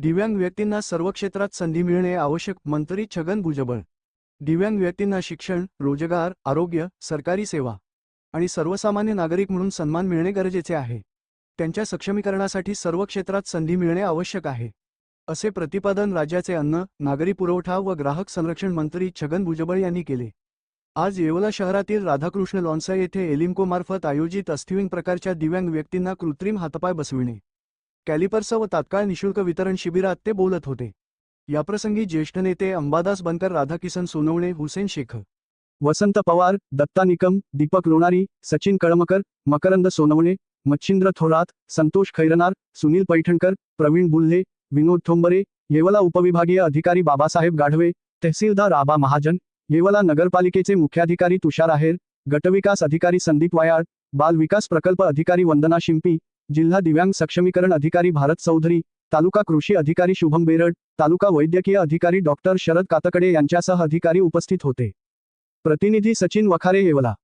दिव्यांग व्यक्तींना सर्व क्षेत्रात संधी मिळणे आवश्यक मंत्री छगन भुजबळ. दिव्यांग व्यक्तींना शिक्षण रोजगार आरोग्य सरकारी सेवा आणि सर्वसामान्य नागरिक म्हणून सन्मान मिळणे गरजेचे आहे. त्यांच्या सक्षमीकरणासाठी सर्व क्षेत्रात संधी मिळणे आवश्यक आहे. असे प्रतिपादन राज्याचे अन्न नागरी पुरवठा व ग्राहक संरक्षण मंत्री छगन भुजबळ यांनी केले. आज येवला शहरातील राधाकृष्ण लॉन्सा येथे एलिम्कोमार्फत आयोजित अस्थिविंग प्रकारच्या दिव्यांग व्यक्तींना कृत्रिम हातपाय बसविणे. कॅलिपर्स व तात्काळ निशुल्क वितरण शिबिरात ते बोलत होते. याप्रसंगी ज्येष्ठ नेते अंबादास बनकर राधाकिसन सोनवणे हुसेन शेख वसंत पवार दत्ता निकम दीपक लोणारी सचिन कळमकर मकरंद सोनवणे मच्छिंद्र थोरात संतोष खैरनार सुनील पैठणकर प्रवीण बुल्हे विनोद थोंबरे येवला उपविभागीय अधिकारी बाबासाहेब गाढवे तहसीलदार आबा महाजन येवला नगरपालिकेचे मुख्याधिकारी तुषार आहेर गटविकास अधिकारी संदीप वायाळ बाल विकास प्रकल्प अधिकारी वंदना शिंपी जिल्हा दिव्यांग सक्षमीकरण अधिकारी भारत चौधरी तालुका कृषी अधिकारी शुभम बेरड तालुका वैद्यकीय अधिकारी डॉक्टर शरद कातकडे यांच्यासह अधिकारी उपस्थित होते. प्रतिनिधी सचिन वखारे येवला.